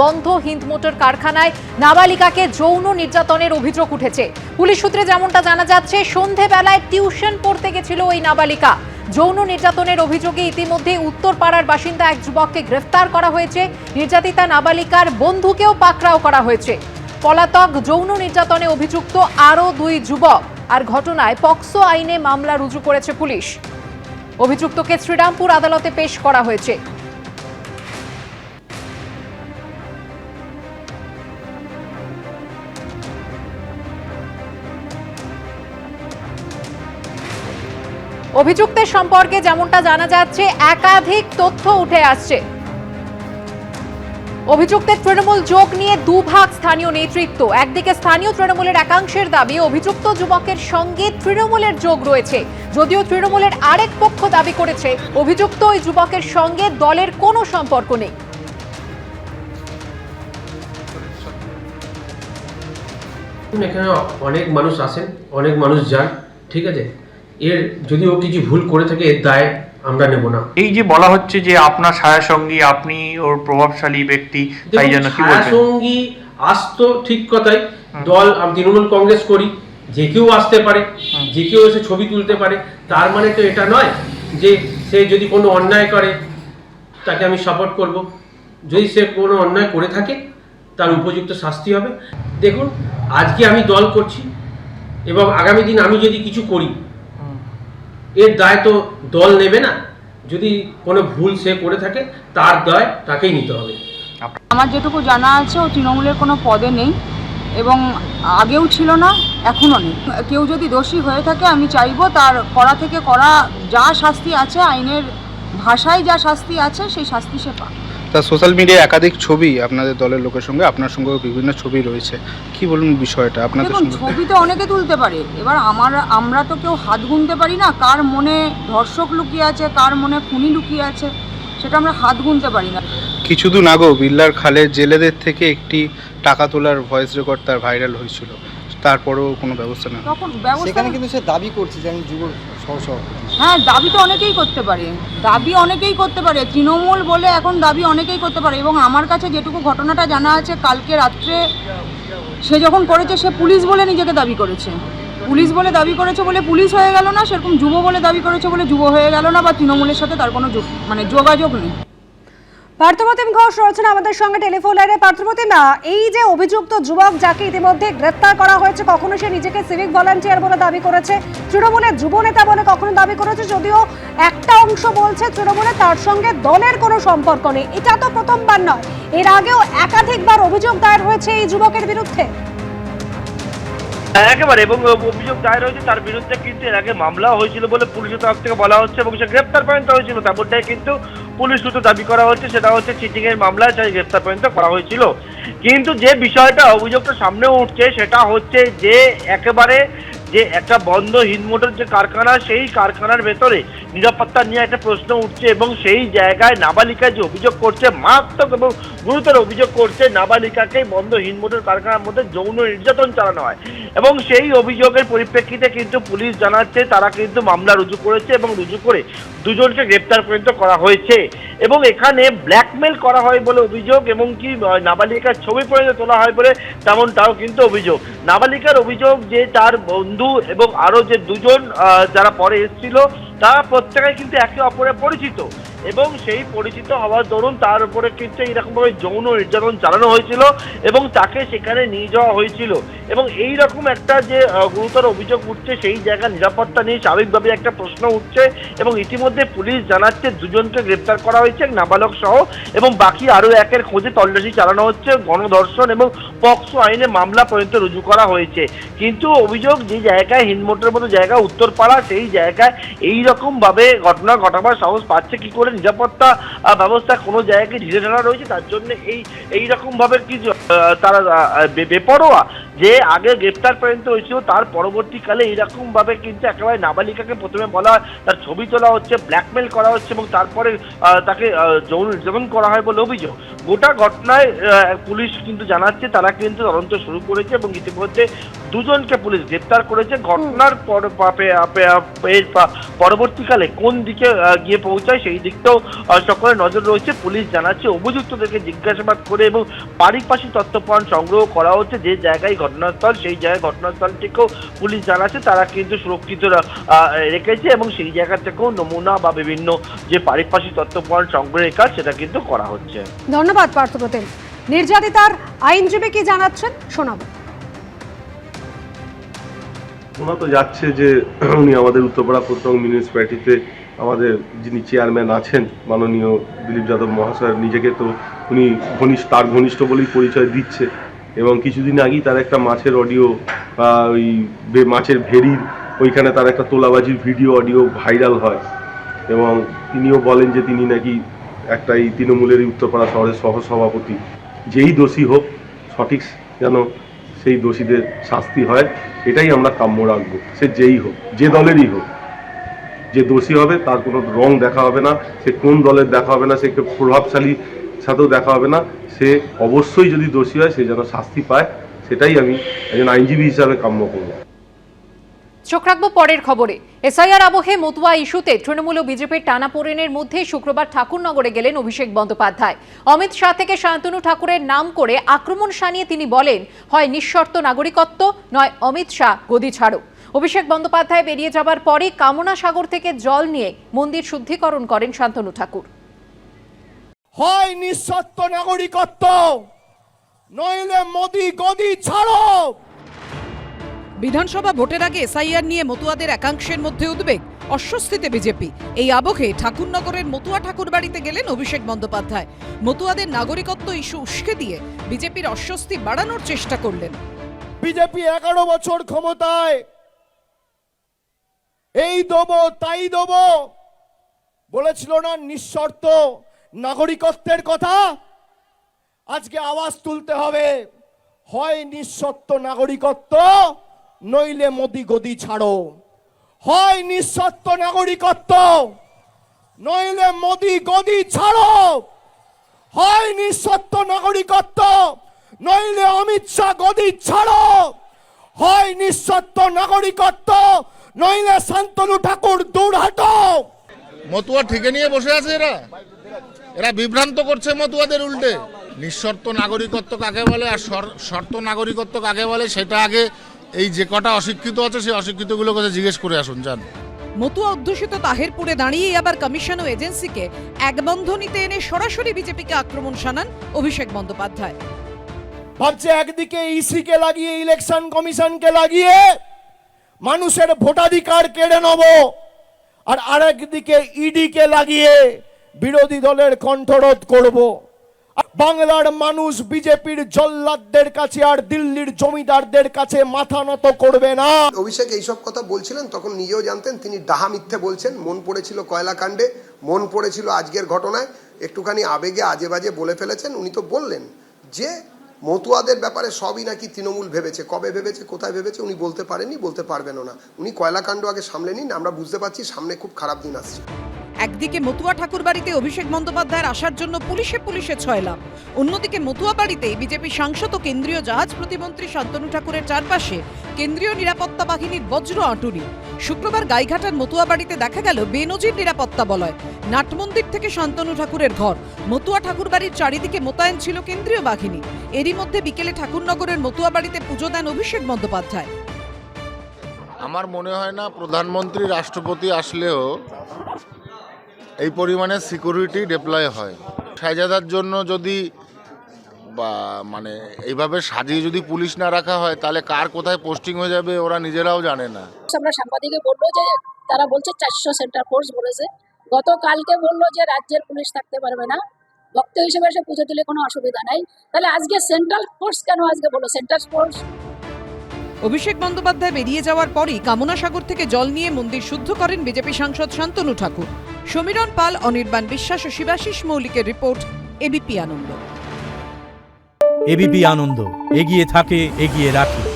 বন্ধ হিন্দ মোটর কারখানায় নাবালিকাকে যৌন নির্যাতনের অভিযোগ উঠেছে। পুলিশ সূত্রে যেমনটা জানা যাচ্ছে, সন্ধেবেলায় টিউশন পড়তে গেছিল ওই নাবালিকা। যৌন নির্যাতনের অভিযোগে ইতিমধ্যে উত্তরপাড়ার বাসিন্দা এক যুবককে গ্রেফতার করা হয়েছে। নির্যাতিতা নাবালিকার বন্ধুকেও পাকড়াও করা হয়েছে। পলাতক যৌন নির্যাতনে অভিযুক্ত আরও দুই যুবক। আর ঘটনায় পক্সো আইনে মামলা রুজু করেছে পুলিশ। অভিযুক্তকে শ্রীরামপুর আদালতে পেশ করা হয়েছে। অভিযুক্তের সম্পর্কে যেমনটা জানা যাচ্ছে, একাধিক তথ্য উঠে আসছে। অভিযুক্তের তৃণমূল যোগ নিয়ে দুভাগ স্থানীয় নেতৃত্ব। একদিকে স্থানীয় তৃণমূলের একাংশের দাবি, অভিযুক্ত যুবকের সঙ্গে তৃণমূলের যোগ রয়েছে। যদিও তৃণমূলের আরেক পক্ষ দাবি করেছে, অভিযুক্ত ওই যুবকের সঙ্গে দলের কোনো সম্পর্ক নেই। এখানে অনেক মানুষ আসেন, অনেক মানুষ যান, ঠিক আছে? এর যদি ও কিছু ভুল করে থাকে এর দায় আমরা নেব না। এই যে বলা হচ্ছে যে আপনার ছায়া সঙ্গী আপনি ওর প্রভাবশালী ব্যক্তি তাই জন্য কি বলবেন? সঙ্গী আসতো ঠিক কথাই। দল আমি তৃণমূল কংগ্রেস করি যে কেউ আসতে পারে যে কেউ এসে ছবি তুলতে পারে তার মানে তো এটা নয় যে সে যদি কোনো অন্যায় করে তাকে আমি সাপোর্ট করব। যদি সে কোনো অন্যায় করে থাকে তার উপযুক্ত শাস্তি হবে। দেখুন আজকে আমি দল করছি এবং আগামী দিন আমি যদি কিছু করি এর দায় তো দল নেবে না। যদি কোনো ভুল সে করে থাকে, তার দায় তাকেই নিতে হবে। আমার যেটুকু জানা আছে, ও তৃণমূলের কোনো পদে নেই এবং আগেও ছিল না, এখনও নেই। কেউ যদি দোষী হয়ে থাকে, আমি চাইব তার করা থেকে করা যা শাস্তি আছে, আইনের ভাষায় যা শাস্তি আছে, সেই শাস্তি সে পাক। তা সোশ্যাল মিডিয়ায় একাধিক ছবি আপনাদের দলের লোকের সঙ্গে আপনার সঙ্গেও বিভিন্ন ছবি রয়েছে। কি বলুন বিষয়টা আপনাদের দেখুন সঙ্গে? ছবি তো অনেকে তুলতে পারে। এবার আমার আমরা তো কেউ হাত গুনতে পারি না কার মনে ধর্ষক লুকিয়ে আছে কার মনে খুনি লুকিয়ে আছে সেটা আমরা হাত গুনতে পারি না। কিছুদিন আগেও বিল্লার খালের জেলেদের থেকে একটি টাকা তোলার ভয়েস রেকর্ড তার ভাইরাল হয়েছিল। তারপরেও কোনো ব্যবস্থা নেই তখন ব্যবস্থা সেখানে কিন্তু সে দাবি করছে যে আমি যুব সহসভাপতি। হ্যাঁ দাবি তো অনেকেই করতে পারে। দাবি অনেকেই করতে পারে। তৃণমূল বলে এখন দাবি অনেকেই করতে পারে। এবং আমার কাছে যেটুকু ঘটনাটা জানা আছে কালকে রাত্রে সে যখন করেছে সে পুলিশ বলে নিজেকে দাবি করেছে। পুলিশ বলে দাবি করেছে বলে পুলিশ হয়ে গেল না সেরকম যুব বলে দাবি করেছে বলে যুব হয়ে গেল না বা তৃণমূলের সাথে তার কোনো যোগ- মানে যোগাযোগ নেই। পার্থপ্রতিম ঘোষ রয়েছেন আমাদের সঙ্গে টেলিফোন লাইনে। পার্থপ্রতিমা এই যে অভিযুক্ত যুবক যাকে ইতিমধ্যে গ্রেফতার করা হয়েছে, কখনো সে নিজেকে সিভিক ভলান্টিয়ার বলে দাবি করেছে? তৃণমূলের যুব নেতা বলে কখনো দাবি করেছে? যদিও একটা অংশ বলছে তৃণমূলে তার সঙ্গে দলের কোনো সম্পর্ক নেই। এটা তো প্রথমবার নয়। এর আগেও একাধিকবার অভিযোগ দায়ের হয়েছে এই যুবকের বিরুদ্ধে। একেবারে, এবং অভিযোগ দায়ের হয়েছে তার বিরুদ্ধে কিন্তু এর আগে মামলা হয়েছিল বলে পুলিশের তরফ থেকে বলা হচ্ছে এবং সে গ্রেপ্তার পর্যন্ত হয়েছিল, তেমনটাই কিন্তু পুলিশ সূত্রে দাবি করা হচ্ছে, সেটা হচ্ছে চিটিং এর মামলায় সেই গ্রেপ্তার পর্যন্ত করা হয়েছিল। কিন্তু যে বিষয়টা অভিযোগটা সামনে উঠছে, সেটা হচ্ছে যে একেবারে যে একটা বন্ধ হিন্দমোটর যে কারখানা, সেই কারখানার ভেতরে নিরাপত্তা নিয়ে একটা প্রশ্ন উঠছে এবং সেই জায়গায় নাবালিকা যে অভিযোগ করছে, মারাত্মক এবং গুরুতর অভিযোগ করছে, নাবালিকাকে বন্ধ হিন্দমোটর কারখানার মধ্যে যৌন নির্যাতন চালানো হয়। এবং সেই অভিযোগের পরিপ্রেক্ষিতে কিন্তু পুলিশ জানাচ্ছে, তারা কিন্তু মামলা রুজু করেছে এবং রুজু করে দুজনকে গ্রেপ্তার পর্যন্ত করা হয়েছে। এবং এখানে ব্ল্যাকমেল করা হয় বলে অভিযোগ, এবং কি নাবালিকার ছবি পর্যন্ত তোলা হয় বলে তেমনটাও কিন্তু অভিযোগ। নাবালিকার অভিযোগ যে তার বন্ধু এবং আরও যে দুজন যারা পরে এসেছিল, তারা প্রত্যেকে কিন্তু একে অপরে পরিচিত। এবং সেই পরিচিত হওয়ার দরুন তার উপরে কিন্তু এইরকমভাবে যৌন নির্যাতন চালানো হয়েছিল এবং তাকে সেখানে নিয়ে যাওয়া হয়েছিল। এবং এই রকম একটা যে গুরুতর অভিযোগ উঠছে সেই জায়গা নিরাপত্তা নিয়ে স্বাভাবিকভাবে একটা প্রশ্ন উঠছে এবং ইতিমধ্যে পুলিশ জানাচ্ছে দুজনকে গ্রেপ্তার করা হয়েছে, নাবালক সহ, এবং বাকি আরও একের খোঁজে তল্লাশি চালানো হচ্ছে, গণধর্ষণ এবং পক্সো আইনে মামলা পর্যন্ত রুজু করা হয়েছে। কিন্তু অভিযোগ যে জায়গায় হিন্দমোটের মতো জায়গা, উত্তরপাড়া, সেই জায়গায় এই রকম ভাবে ঘটনা ঘটাবার সাহস পাচ্ছে কি করে নিরাপত্তা ব্যবস্থা কোনো জায়গায় ঢিলে ঢালা রয়েছে? তার জন্য এই এই রকম ভাবে কি তারা বেপরোয়া যে আগে গ্রেপ্তার পর্যন্ত হয়েছিল, তার পরবর্তীকালে এরকম ভাবে কিন্তু একেবারে নাবালিকাকে প্রথমে বলা তার ছবি তোলা হচ্ছে ব্ল্যাকমেল করা হচ্ছে এবং তারপরে তাকে যৌন নির্যাতন করা হয় বলে অভিযোগ। গোটা ঘটনায় পুলিশ কিন্তু জানাচ্ছে, তারা কিন্তু তদন্ত শুরু করেছে এবং ইতিমধ্যে দুজনকে পুলিশ গ্রেপ্তার করেছে। ঘটনার পরবর্তীকালে কোন দিকে গিয়ে পৌঁছায় সেই দিকটাও সকলের নজর রয়েছে। পুলিশ জানাচ্ছে, অভিযুক্তদেরকে জিজ্ঞাসাবাদ করে এবং পারিপার্শ্বিক তথ্য সংগ্রহ করা হচ্ছে যে জায়গায় ঘটনাস্থল সেই জায়গায় ঘটনাস্থলটিকেও পুলিশ জানাচ্ছে তারা কিন্তু সুরক্ষিত আহ, রেখেছে এবং সেই জায়গা থেকেও নমুনা বা বিভিন্ন যে পারিপার্শ্বিক তথ্য প্রমাণ সংগ্রহের কাজ সেটা কিন্তু করা হচ্ছে। ধন্যবাদ পার্থ পার্থপ্রতিম নির্যাতিতার আইনজীবী কি জানাচ্ছেন? শোনাবো। শোনা তো যাচ্ছে যে উনি আমাদের উত্তরপাড়া প্রত্যঙ্গ মিউনিসিপ্যালিটিতে আমাদের যিনি চেয়ারম্যান আছেন মাননীয় দিলীপ যাদব মহাশয় নিজেকে তো উনি ঘনিষ্ঠ তার ঘনিষ্ঠ বলেই পরিচয় দিচ্ছে। এবং কিছুদিন আগেই তার একটা মাছের অডিও ওই মাছের ভেড়ির ওইখানে তার একটা তোলাবাজির ভিডিও অডিও ভাইরাল হয়। এবং তিনিও বলেন যে তিনি নাকি একটা এই তৃণমূলের উত্তরপাড়া শহরের সহসভাপতি। যেই দোষী হোক, সঠিক যেন সেই দোষীদের শাস্তি হয়, এটাই আমরা কাম্য রাখব। সে যেই হোক, যে দলেরই হোক। যে দোষী হবে, তার কোনো রং দেখা হবে না, সে কোন দলের দেখা হবে না, সে প্রভাবশালী সাথেও দেখা হবে না। সে অবশ্যই যদি দোষী হয়, সে যেন শাস্তি পায়, সেটাই আমি একজন আইনজীবী হিসাবে কাম্য করব। চোখ রাখব পরের খবরে। এসআইআর আবহে মতুয়া ইস্যুতে তৃণমূল ও বিজেপির টানাপোড়েনের মধ্যে শুক্রবার ঠাকুরনগরে গেলেন অভিষেক বন্দ্যোপাধ্যায়। অমিত শাহ থেকে শান্তনু ঠাকুরের নাম করে আক্রমণ সানিয়ে তিনি বলেন, হয় নিঃশর্ত নাগরিকত্ব, নয় অমিত শাহ, গদি ছাড়ো। অভিষেক বন্দ্যোপাধ্যায় বেরিয়ে যাবার পরে কামনা সাগর থেকে জল নিয়ে মন্দির শুদ্ধিকরণ করেন শান্তনু ঠাকুর। হয় নিঃস্বার্থ নাগরিকত্ব নইলে মোদি গদি ছাড়ো। বিধানসভা ভোটের আগে এসআইআর নিয়ে মতুয়াদের একাংশের মধ্যে উদ্বেগ অস্বস্তিতে বিজেপি। এই আবহে ঠাকুরনগরের মতুয়া ঠাকুর বাড়িতে গেলেন অভিষেক বন্দ্যোপাধ্যায়। মতুয়াদের নাগরিকত্ব ইস্যু উস্কে দিয়ে বিজেপির অস্বস্তি বাড়ানোর চেষ্টা করলেন। বিজেপি এগারো বছর ক্ষমতায়। এই দেবো তাই দেবো বলেছিল না নিঃশর্ত। নাগরিকত্বের কথা আজকে আওয়াজ তুলতে হবে। হয় নিঃসত্ব নাগরিকত্ব, নইলে মোদি গদি ছাড়ো। হয় নিঃসত্ব নাগরিকত্ব, নইলে মোদি গদি ছাড়ো। হয় নিঃসত্ব নাগরিকত্ব, নইলে অমিত শাহ গদি ছাড়ো। হয় নিঃশর্ত নাগরিকত্ব, নইলে শান্তনু ঠাকুর দূর হাটো। মতুয়া ঠিকে নিয়ে বসে আছে এরা। এরা বিভ্রান্ত করছে মতুয়াদের উল্টে। নিঃশর্ত নাগরিকত্ব কাকে বলে আর শর্ত নাগরিকত্ব কাকে বলে সেটা আগে এই যে কটা অশিক্ষিত আছে সেই অশিক্ষিতগুলোর কথা জিজ্ঞেস করে আসুন যান। মতুয়া অধ্যুষিত তাহেরপুরে দাঁড়িয়েই আবার কমিশন ও এজেন্সিকে এক বন্ধনীতে এনে সরাসরি বিজেপিকে আক্রমণ শানান অভিষেক বন্দ্যোপাধ্যায়। ভাবছে একদিকে ইসি কে লাগিয়ে ইলেকশন কমিশনকে লাগিয়ে মানুষের ভোটাধিকার কেড়ে নেব আর আরেকদিকে ইডি কে লাগিয়ে বিরোধী দলের কণ্ঠরোধ করব। বাংলার মানুষ বিজেপির জল্লাদদের কাছে আর দিল্লির জমিদারদের কাছে মাথা নত করবে না। অভিষেক, এইসব কথা বলছিলেন, তখন নিজেও জানতেন, তিনি ডাহা মিথ্যে বলছেন, মন পড়েছিল কয়লা কাণ্ডে মন পড়েছিল আজকের ঘটনায়, একটুখানি আবেগে আজে বাজে বলে ফেলেছেন, উনি তো বললেন যে মতুয়াদের ব্যাপারে সবই নাকি তৃণমূল ভেবেছে, কবে ভেবেছে, কোথায় ভেবেছে, উনি বলতে পারেননি, বলতে পারবেনও না। উনি কয়লা কাণ্ড আগে সামলে নিন, আমরা বুঝতে পারছি সামনে খুব খারাপ দিন আসছে। একদিকে মতুয়া ঠাকুর বাড়িতে অভিষেক বন্দ্যোপাধ্যায়ের আসার জন্য পুলিশে পুলিশে ছয়লাম অন্যদিকে মতুয়া বাড়িতে বিজেপি সাংসদ ও কেন্দ্রীয় জাহাজ প্রতিমন্ত্রী শান্তনু ঠাকুরের চারপাশে কেন্দ্রীয় নিরাপত্তা বাহিনীর বজ্র আঁটুনি। শুক্রবার গাইঘাটার মতুয়া বাড়িতে দেখা গেল বেনজির নিরাপত্তা বলয় নাটমন্দির থেকে শান্তনু ঠাকুরের ঘর। মতুয়া ঠাকুর বাড়ির চারিদিকে মোতায়েন ছিল কেন্দ্রীয় বাহিনী। এরই মধ্যে বিকেলে ঠাকুরনগরের মতুয়া বাড়িতে পুজো দেন অভিষেক বন্দ্যোপাধ্যায়। আমার মনে হয় না প্রধানমন্ত্রী, রাষ্ট্রপতি আসলেও এই পরিমাণে সিকিউরিটি ডিপ্লয় হয়। শাহজাদার জন্য যদি বা মানে এইভাবে সাজিয়ে যদি পুলিশ না রাখা হয় তাহলে কার কোথায় পোস্টিং হয়ে যাবে ওরা নিজেরাও জানে না। আমরা সাংবাদিকে বলল যে তারা বলছে চারশো সেন্টার ফোর্স বলেছে। গতকালকে বলল যে রাজ্যের পুলিশ থাকতে পারবে না। ভক্ত হিসেবে এসে পুজো দিলে কোনো অসুবিধা নাই। তাহলে আজকে সেন্ট্রাল ফোর্স কেন আজকে বলল? সেন্ট্রাল ফোর্স অভিষেক বন্দ্যোপাধ্যায় বেরিয়ে যাওয়ার পরই কামনা সাগর থেকে জল নিয়ে মন্দির শুদ্ধ করেন বিজেপি সাংসদ শান্তনু ঠাকুর। সমীরণ পাল, অনির্বাণ বিশ্বাস ও Shibashis মৌলিকের report, ABP Ananda. ABP Ananda, এগিয়ে থাকে, এগিয়ে রাখে।